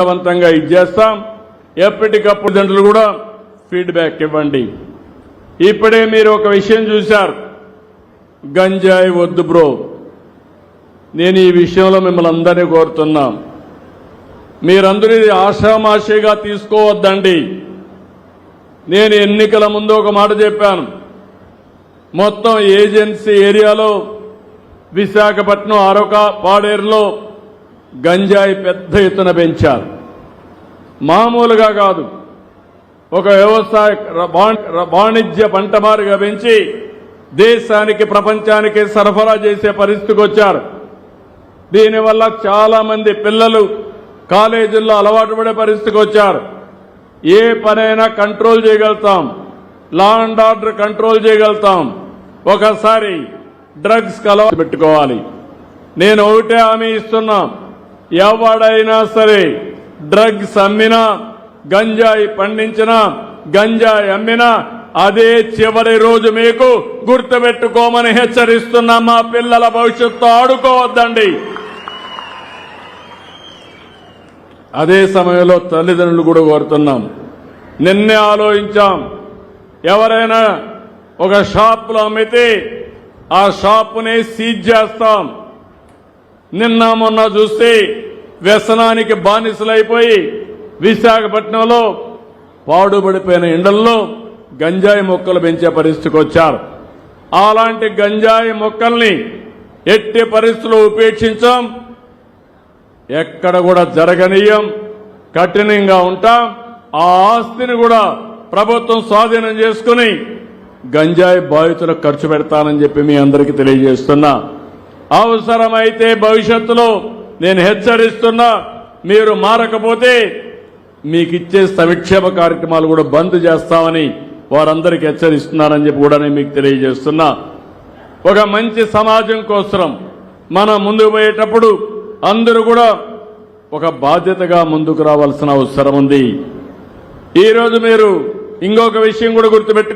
విజయవంతంగా ఇచ్చేస్తాం ఎప్పటికప్పుడు దండ్రులు కూడా ఫీడ్బ్యాక్ ఇవ్వండి. ఇప్పుడే మీరు ఒక విషయం చూశారు. గంజాయి వద్దు బ్రో. నేను ఈ విషయంలో మిమ్మల్ని అందరినీ కోరుతున్నా. మీరందరూ ఇది ఆషామాషిగా తీసుకోవద్దండి. నేను ఎన్నికల ముందు ఒక మాట చెప్పాను. మొత్తం ఏజెన్సీ ఏరియాలో విశాఖపట్నం అరొక పాడేరులో గంజాయి పెద్ద ఎత్తున పెంచారు. మామూలుగా కాదు. ఒక వ్యవసాయ వాణిజ్య పంటమారుగా పెంచి దేశానికి ప్రపంచానికి సరఫరా చేసే పరిస్థితికి వచ్చారు. దీనివల్ల చాలా మంది పిల్లలు కాలేజీల్లో అలవాటు పడే పరిస్థితికి వచ్చారు. ఏ పనైనా కంట్రోల్ చేయగలుగుతాం. లా అండ్ ఆర్డర్ కంట్రోల్ చేయగలుగుతాం. ఒకసారి డ్రగ్స్ అలవాటు పెట్టుకోవాలి. నేను ఒకటే హామీ ఇస్తున్నాను ఎవడైనా సరే డ్రగ్స్ అమ్మినా గంజాయి పండించినా గంజాయి అమ్మినా అదే చివరి రోజు మీకు గుర్తుపెట్టుకోమని హెచ్చరిస్తున్నా మా పిల్లల భవిష్యత్తు ఆడుకోవద్దండి. అదే సమయంలో తల్లిదండ్రులు కూడా కోరుతున్నాం. నిన్నే ఆలోచించాం. ఎవరైనా ఒక షాపులో అమ్మితే ఆ షాపుని సీజ్ చేస్తాం. నిన్న మొన్న చూస్తే వ్యసనానికి బానిసలైపోయి విశాఖపట్నంలో పాడుబడిపోయిన ఎండల్లో గంజాయి మొక్కలు పెంచే పరిస్థితికి వచ్చారు. అలాంటి గంజాయి మొక్కల్ని ఎట్టి పరిస్థితుల్లో ఉపేక్షించాం? ఎక్కడ కూడా జరగనీయం. కఠినంగా ఉంటాం. ఆ ఆస్తిని కూడా ప్రభుత్వం స్వాధీనం చేసుకుని గంజాయి బాధితులకు ఖర్చు పెడతానని చెప్పి మీ అందరికీ తెలియజేస్తున్నా. అవసరమైతే భవిష్యత్తులో నేను హెచ్చరిస్తున్నా మీరు మారకపోతే మీకు ఇచ్చే సంక్షేమ కార్యక్రమాలు కూడా బంద్ చేస్తామని వారందరికీ హెచ్చరిస్తున్నారని చెప్పి కూడా నేను మీకు తెలియజేస్తున్నా. ఒక మంచి సమాజం కోసం మనం ముందుకు పోయేటప్పుడు అందరూ కూడా ఒక బాధ్యతగా ముందుకు రావాల్సిన అవసరం ఉంది. ఈరోజు మీరు ఇంకొక విషయం కూడా గుర్తుపెట్టు